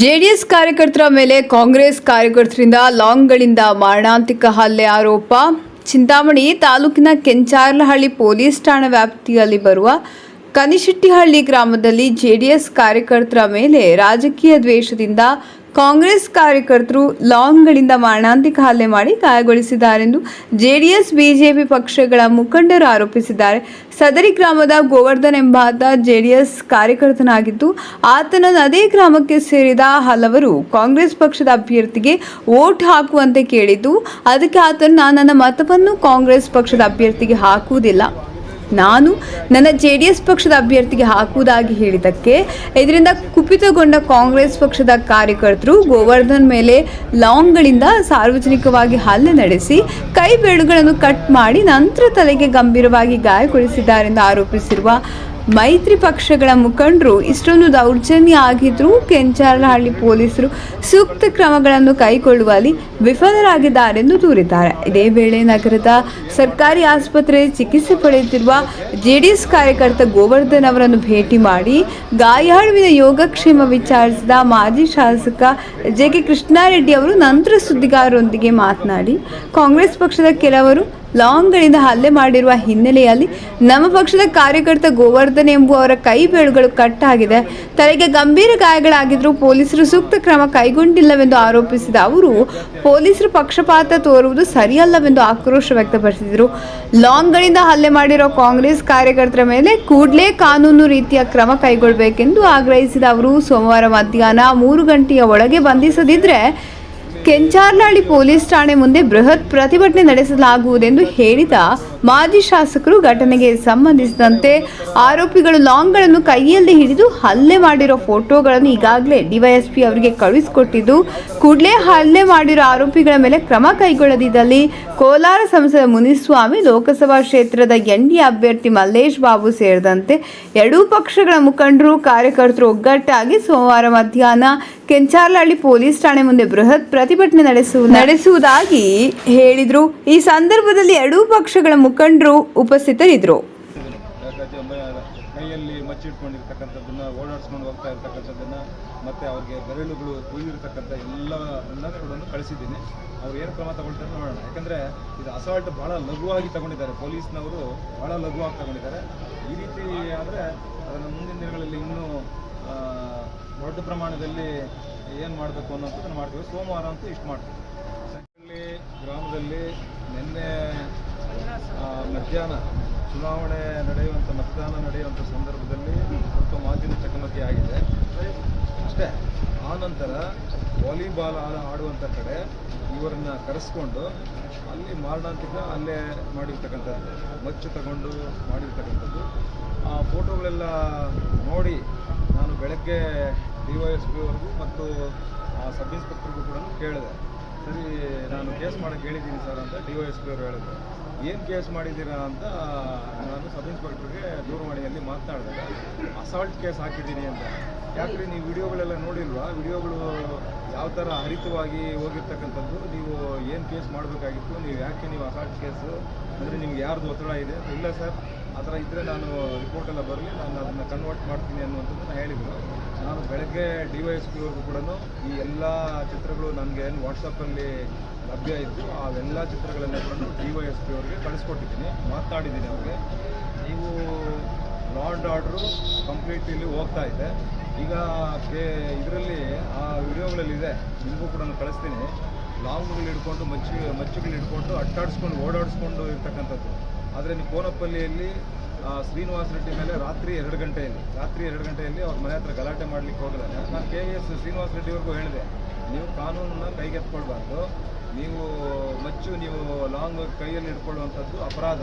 JDS ಕಾರ್ಯಕರ್ತರ ಮೇಲೆ ಕಾಂಗ್ರೆಸ್ ಕಾರ್ಯಕರ್ತರಿಂದ ಲಾಂಗ್ಗಳಿಂದ ಮಾರಣಾಂತಿಕ ಹಲ್ಲೆ ಆರೋಪ. ಚಿಂತಾಮಣಿ ತಾಲೂಕಿನ ಕೆಂಚಾರ್ಲಹಳ್ಳಿ ಪೊಲೀಸ್ ಠಾಣಾ ವ್ಯಾಪ್ತಿಯಲ್ಲಿ ಬರುವ ಕನಿಶೆಟ್ಟಿಹಳ್ಳಿ ಗ್ರಾಮದಲ್ಲಿ ಜೆಡಿಎಸ್ ಕಾರ್ಯಕರ್ತರ ಮೇಲೆ ರಾಜಕೀಯ ದ್ವೇಷದಿಂದ ಕಾಂಗ್ರೆಸ್ ಕಾರ್ಯಕರ್ತರು ಲಾಂಗ್ಗಳಿಂದ ಮಾರಣಾಂತಿಕ ಹಲ್ಲೆ ಮಾಡಿ ಗಾಯಗೊಳಿಸಿದ್ದಾರೆಂದು ಜೆಡಿಎಸ್, ಬಿಜೆಪಿ ಪಕ್ಷಗಳ ಮುಖಂಡರು ಆರೋಪಿಸಿದ್ದಾರೆ. ಸದರಿ ಗ್ರಾಮದ ಗೋವರ್ಧನ್ ಎಂಬಾತ ಜೆಡಿಎಸ್ ಕಾರ್ಯಕರ್ತನಾಗಿದ್ದು ಆತನನ್ನು ಅದೇ ಗ್ರಾಮಕ್ಕೆ ಸೇರಿದ ಹಲವರು ಕಾಂಗ್ರೆಸ್ ಪಕ್ಷದ ಅಭ್ಯರ್ಥಿಗೆ ವೋಟ್ ಹಾಕುವಂತೆ ಕೇಳಿದ್ದು, ಅದಕ್ಕೆ ಆತನ ನನ್ನ ಮತವನ್ನು ಕಾಂಗ್ರೆಸ್ ಪಕ್ಷದ ಅಭ್ಯರ್ಥಿಗೆ ಹಾಕುವುದಿಲ್ಲ. ನಾನು ನನ್ನ ಜೆ ಡಿ ಎಸ್ ಪಕ್ಷದ ಅಭ್ಯರ್ಥಿಗೆ ಹಾಕುವುದಾಗಿ ಹೇಳಿದ್ದಕ್ಕೆ, ಇದರಿಂದ ಕುಪಿತಗೊಂಡ ಕಾಂಗ್ರೆಸ್ ಪಕ್ಷದ ಕಾರ್ಯಕರ್ತರು ಗೋವರ್ಧನ್ ಮೇಲೆ ಲಾಂಗ್ಗಳಿಂದ ಸಾರ್ವಜನಿಕವಾಗಿ ಹಲ್ಲೆ ನಡೆಸಿ ಕೈ ಬೆರಳುಗಳನ್ನು ಕಟ್ ಮಾಡಿ ನಂತರ ತಲೆಗೆ ಗಂಭೀರವಾಗಿ ಗಾಯಗೊಳಿಸಿದ್ದಾರೆಂದು ಆರೋಪಿಸಿರುವ ಮೈತ್ರಿ ಪಕ್ಷಗಳ ಮುಖಂಡರು ಇಷ್ಟೊಂದು ದೌರ್ಜನ್ಯ ಆಗಿದ್ರೂ ಕೆಂಚಾರಹಳ್ಳಿ ಪೊಲೀಸರು ಸೂಕ್ತ ಕ್ರಮಗಳನ್ನು ಕೈಗೊಳ್ಳುವಲ್ಲಿ ವಿಫಲರಾಗಿದ್ದಾರೆಂದು ದೂರಿದ್ದಾರೆ. ಇದೇ ವೇಳೆ ನಗರದ ಸರ್ಕಾರಿ ಆಸ್ಪತ್ರೆಯಲ್ಲಿ ಚಿಕಿತ್ಸೆ ಪಡೆಯುತ್ತಿರುವ ಜೆಡಿಎಸ್ ಕಾರ್ಯಕರ್ತ ಗೋವರ್ಧನ್ ಅವರನ್ನು ಭೇಟಿ ಮಾಡಿ ಗಾಯಾಳುವಿನ ಯೋಗಕ್ಷೇಮ ವಿಚಾರಿಸಿದ ಮಾಜಿ ಶಾಸಕ ಜೆ ಕೆ ಕೃಷ್ಣಾರೆಡ್ಡಿ ಅವರು ನಂತರ ಸುದ್ದಿಗಾರರೊಂದಿಗೆ ಮಾತನಾಡಿ, ಕಾಂಗ್ರೆಸ್ ಪಕ್ಷದ ಕೆಲವರು ಲಾಂಗ್ಗಳಿಂದ ಹಲ್ಲೆ ಮಾಡಿರುವ ಹಿನ್ನೆಲೆಯಲ್ಲಿ ನಮ್ಮ ಪಕ್ಷದ ಕಾರ್ಯಕರ್ತ ಗೋವರ್ಧನ್ ಎಂಬುವವರ ಕೈ ಕಟ್ ಆಗಿದೆ ತಲೆಗೆ ಗಂಭೀರ ಗಾಯಗಳಾಗಿದ್ದರೂ ಪೊಲೀಸರು ಸೂಕ್ತ ಕ್ರಮ ಕೈಗೊಂಡಿಲ್ಲವೆಂದು ಆರೋಪಿಸಿದ ಅವರು, ಪೊಲೀಸರು ಪಕ್ಷಪಾತ ತೋರುವುದು ಸರಿಯಲ್ಲವೆಂದು ಆಕ್ರೋಶ ವ್ಯಕ್ತಪಡಿಸಿದರು. ಲಾಂಗ್ಗಳಿಂದ ಹಲ್ಲೆ ಮಾಡಿರುವ ಕಾಂಗ್ರೆಸ್ ಕಾರ್ಯಕರ್ತರ ಮೇಲೆ ಕೂಡಲೇ ಕಾನೂನು ರೀತಿಯ ಕ್ರಮ ಕೈಗೊಳ್ಳಬೇಕೆಂದು ಆಗ್ರಹಿಸಿದ ಅವರು, ಸೋಮವಾರ ಮಧ್ಯಾಹ್ನ ಮೂರು ಗಂಟೆಯ ಒಳಗೆ ಬಂಧಿಸದಿದ್ದರೆ ಕೆಂಚಾರ್ನಹಳ್ಳಿ ಪೊಲೀಸ್ ಠಾಣೆ ಮುಂದೆ ಬೃಹತ್ ಪ್ರತಿಭಟನೆ ನಡೆಸಲಾಗುವುದೆಂದು ಹೇಳಿದ ಮಾಜಿ ಶಾಸಕರು ಘಟನೆಗೆ ಸಂಬಂಧಿಸಿದಂತೆ ಆರೋಪಿಗಳು ಲಾಂಗ್ಗಳನ್ನು ಕೈಯಲ್ಲಿ ಹಿಡಿದು ಹಲ್ಲೆ ಮಾಡಿರೋ ಫೋಟೋಗಳನ್ನು ಈಗಾಗಲೇ ಡಿವೈಎಸ್ಪಿ ಅವರಿಗೆ ಕಳುಹಿಸಿಕೊಟ್ಟಿದ್ದು, ಕೂಡಲೇ ಹಲ್ಲೆ ಮಾಡಿರೋ ಆರೋಪಿಗಳ ಮೇಲೆ ಕ್ರಮ ಕೈಗೊಳ್ಳದಿದ್ದಲ್ಲಿ ಕೋಲಾರ ಸಂಸದ ಮುನಿಸ್ವಾಮಿ, ಲೋಕಸಭಾ ಕ್ಷೇತ್ರದ ಎನ್ಡಿ ಅಭ್ಯರ್ಥಿ ಮಲ್ಲೇಶ್ ಬಾಬು ಸೇರಿದಂತೆ ಎರಡೂ ಪಕ್ಷಗಳ ಮುಖಂಡರು ಕಾರ್ಯಕರ್ತರು ಒಗ್ಗಟ್ಟಾಗಿ ಸೋಮವಾರ ಮಧ್ಯಾಹ್ನ ಕೆಂಚಾರ್ಲಹಳ್ಳಿ ಪೊಲೀಸ್ ಠಾಣೆ ಮುಂದೆ ಬೃಹತ್ ಪ್ರತಿಭಟನೆ ನಡೆಸು ನಡೆಸುವುದಾಗಿ ಹೇಳಿದರು. ಈ ಸಂದರ್ಭದಲ್ಲಿ ಎರಡೂ ಪಕ್ಷಗಳ ಮುಖಂಡರು ಉಪಸ್ಥಿತರಿದ್ದರು. ಕೈಯಲ್ಲಿ ಮಚ್ಚಿಟ್ಕೊಂಡಿರ್ತಕ್ಕಂಥದ್ದನ್ನ, ಓಡಾಡಿಸ್ಕೊಂಡು ಹೋಗ್ತಾ ಇರ್ತಕ್ಕಂಥದ್ದನ್ನ, ಮತ್ತೆ ಅವ್ರಿಗೆ ಬೆರಳುಗಳು ಕುಯ್ದಿರ್ತಕ್ಕಂಥ ಎಲ್ಲ ಕೂಡ ಕಳಿಸಿದ್ದೀನಿ. ಅವ್ರು ಏನು ಕ್ರಮ ತಗೊಳ್ತಾರೆ ನೋಡೋಣ. ಯಾಕಂದ್ರೆ ಇದು ಅಸಾಲ್ಟ್ ಬಹಳ ಲಘುವಾಗಿ ತಗೊಂಡಿದ್ದಾರೆ. ಪೊಲೀಸ್ನವರು ಬಹಳ ಲಘುವಾಗಿ ತಗೊಂಡಿದ್ದಾರೆ. ಈ ರೀತಿ ಆದರೆ ಅದನ್ನು ಮುಂದಿನ ದಿನಗಳಲ್ಲಿ ಇನ್ನೂ ದೊಡ್ಡ ಪ್ರಮಾಣದಲ್ಲಿ ಏನು ಮಾಡಬೇಕು ಅನ್ನೋಂಥದ್ದನ್ನು ಮಾಡ್ತೀವಿ. ಸೋಮವಾರ ಅಂತೂ ಇಷ್ಟು ಮಾಡ್ತೀವಿ. ಗ್ರಾಮದಲ್ಲಿ ನಿನ್ನೆ ಮಧ್ಯಾಹ್ನ ಚುನಾವಣೆ ನಡೆಯುವಂಥ ಮತದಾನ ನಡೆಯುವಂಥ ಸಂದರ್ಭದಲ್ಲಿ ಸ್ವಲ್ಪ ಮಾತಿನ ಚಕಮಕಿ ಆಗಿದೆ. ಅಷ್ಟೇ, ಆ ನಂತರ ವಾಲಿಬಾಲ್ ಆಡುವಂಥ ಕಡೆ ಇವರನ್ನ ಕರೆಸ್ಕೊಂಡು ಅಲ್ಲಿ ಮಾರಣಾಂತಿಕ ಅಲ್ಲೇ ಮಾಡಿರ್ತಕ್ಕಂಥದ್ದು, ಮಚ್ಚು ತಗೊಂಡು ಮಾಡಿರ್ತಕ್ಕಂಥದ್ದು. ಆ ಫೋಟೋಗಳೆಲ್ಲ ನೋಡಿ ನಾನು ಬೆಳಗ್ಗೆ ಡಿ ವೈ ಎಸ್ ಪಿ ಅವ್ರಿಗೂ ಮತ್ತು ಆ ಸಬ್ ಇನ್ಸ್ಪೆಕ್ಟರ್ಗೂ ಕೂಡ ಕೇಳಿದೆ. ಸರಿ, ನಾನು ಕೇಸ್ ಮಾಡೋಕ್ಕೆ ಹೇಳಿದ್ದೀನಿ ಸರ್ ಅಂತ ಡಿ ವೈ ಎಸ್ ಪಿ ಅವರು ಹೇಳಿದ್ರು. ಏನು ಕೇಸ್ ಮಾಡಿದ್ದೀರಾ ಅಂತ ನಾನು ಸಬ್ ಇನ್ಸ್ಪೆಕ್ಟರ್ಗೆ ದೂರವಾಣಿಯಲ್ಲಿ ಮಾತನಾಡಿದಾಗ ಅಸಾಲ್ಟ್ ಕೇಸ್ ಹಾಕಿದ್ದೀನಿ ಅಂತ. ಯಾಕ್ರಿ, ನೀವು ವಿಡಿಯೋಗಳೆಲ್ಲ ನೋಡಿಲ್ವಾ? ವಿಡಿಯೋಗಳು ಯಾವ ಥರ ಹರಿತವಾಗಿ ಹೋಗಿರ್ತಕ್ಕಂಥದ್ದು? ನೀವು ಏನು ಕೇಸ್ ಮಾಡಬೇಕಾಗಿತ್ತು? ನೀವು ಯಾಕೆ ನೀವು ಅಸಾಲ್ಟ್ ಕೇಸು ಅಂದರೆ ನಿಮ್ಗೆ ಯಾರ್ದು ಒತ್ತಡ ಇದೆ? ಇಲ್ಲ ಸರ್. ಆ ಥರ ಇದ್ದರೆ ನಾನು ರಿಪೋರ್ಟ್ ಎಲ್ಲ ಬರಲಿ, ನಾನು ಅದನ್ನು ಕನ್ವರ್ಟ್ ಮಾಡ್ತೀನಿ ಅನ್ನುವಂಥದ್ದನ್ನು ಹೇಳಿದರು. ನಾನು ಬೆಳಗ್ಗೆ ಡಿ ವೈ ಎಸ್ ಪಿವರೆಗೂ ಕೂಡ ಈ ಎಲ್ಲ ಚಿತ್ರಗಳು ನನಗೆ ಏನು ವಾಟ್ಸಪ್ಪಲ್ಲಿ ಲಭ್ಯ ಇತ್ತು ಅವೆಲ್ಲ ಚಿತ್ರಗಳನ್ನು ಕೂಡ ಡಿ ವೈ ಎಸ್ ಪಿ ಅವ್ರಿಗೆ ಕಳಿಸ್ಕೊಟ್ಟಿದ್ದೀನಿ, ಮಾತಾಡಿದ್ದೀನಿ ಅವ್ರಿಗೆ. ನೀವು ಲಾ ಆ್ಯಂಡ್ ಆರ್ಡ್ರು ಕಂಪ್ಲೀಟ್ ಇಲ್ಲಿ ಹೋಗ್ತಾ ಇದೆ. ಈಗ ಕೆ ಇದರಲ್ಲಿ ಆ ವಿಡಿಯೋಗಳಲ್ಲಿದೆ ನಿಮಗೂ ಕೂಡ ನಾನು ಕಳಿಸ್ತೀನಿ. ಲಾಂಗ್ಗಳು ಹಿಡ್ಕೊಂಡು, ಮಚ್ಚಿ, ಮಚ್ಚುಗಳು ಹಿಡ್ಕೊಂಡು ಅಟ್ಟಾಡಿಸ್ಕೊಂಡು ಓಡಾಡಿಸ್ಕೊಂಡು ಇರ್ತಕ್ಕಂಥದ್ದು. ಆದರೆ ನೀವು ಕೋನಪ್ಪಲ್ಲಿಯಲ್ಲಿ ಶ್ರೀನಿವಾಸ ರೆಡ್ಡಿ ಮೇಲೆ ರಾತ್ರಿ ಎರಡು ಗಂಟೆಯಲ್ಲಿ, ರಾತ್ರಿ ಎರಡು ಗಂಟೆಯಲ್ಲಿ ಅವ್ರ ಮನೆ ಹತ್ರ ಗಲಾಟೆ ಮಾಡಲಿಕ್ಕೆ ಹೋಗಲ್ಲ. ನಾನು ಕೆ ಎಸ್ ಶ್ರೀನಿವಾಸ ರೆಡ್ಡಿವರೆಗೂ ಹೇಳಿದೆ, ನೀವು ಕಾನೂನನ್ನ ಕೈಗೆತ್ಕೊಳ್ಬಾರ್ದು ನೀವು ಮಚ್ಚು, ನೀವು ಲಾಂಗ್ ಕೈಯಲ್ಲಿ ಇಟ್ಕೊಳ್ಳುವಂಥದ್ದು ಅಪರಾಧ.